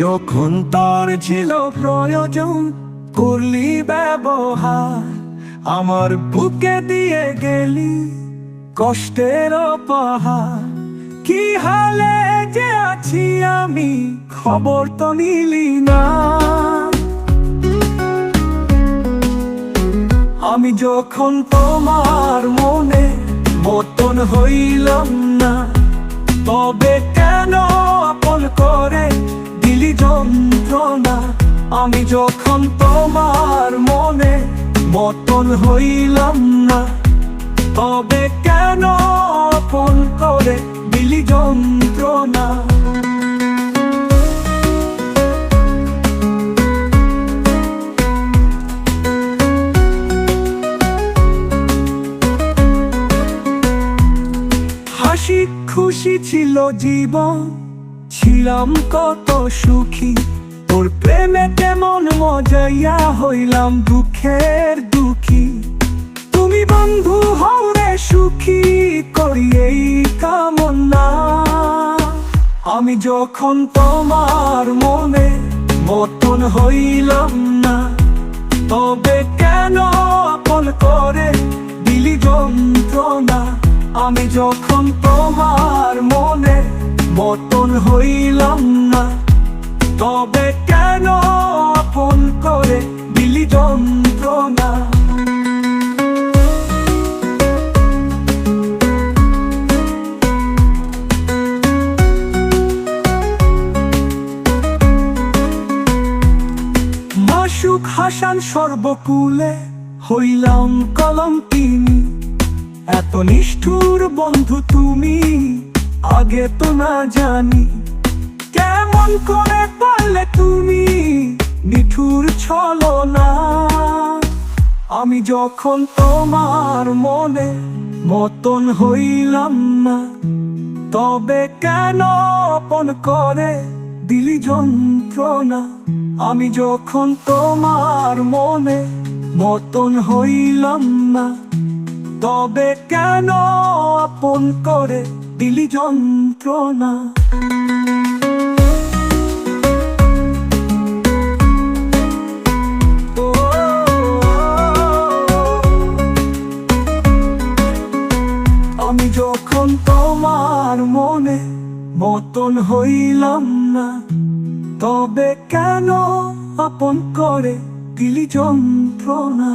যখন তার ছিল প্রয়োজন, করলি ব্যবহার, আমার বুকে দিয়ে গেলি কষ্টের পাহাড় কি হালে যে আছি আমি, খবর তো নিলি না। আমি যখন তোমার মনে মতন হইলাম না, তবে আমি যখন তোমার মনে মতন হইলাম না, তবে কেন আপন করে দিলি যন্ত্রণা? হাসি খুশি ছিল জীবন, ছিলাম কত সুখী। তোর প্রেমে কেমন মজাইয়া হইলাম, দুঃখের দুঃখী। তুমি বন্ধু হরে সুখী, করি এই কামনা। আমি যখন তোমার মনে মতন হইলাম না, তবে কেন আপন করে দিলি যন্ত্রণা? আমি যখন তোমার মনে মতন হইলাম না তবে কেন আপন করে দিলি যন্ত্রণা? মাসুক হাসান সর্বকুলে হইলাম কলম তিনি এত নিষ্ঠুর বন্ধু তুমি, আগে তো না জানি। নিঠুর ছলো না আমি যখন তোমার মনে মতন হইলাম না, তবে কেন আপন করে দিলি যন্ত্রণা? আমি যখন তোমার মনে মতন হইলাম না, তবে কেন আপন করে দিলি যন্ত্রণা? আমি যখন তোমার মনে মতন হইলাম না তবে কেন আপন করে দিলি যন্ত্রণা?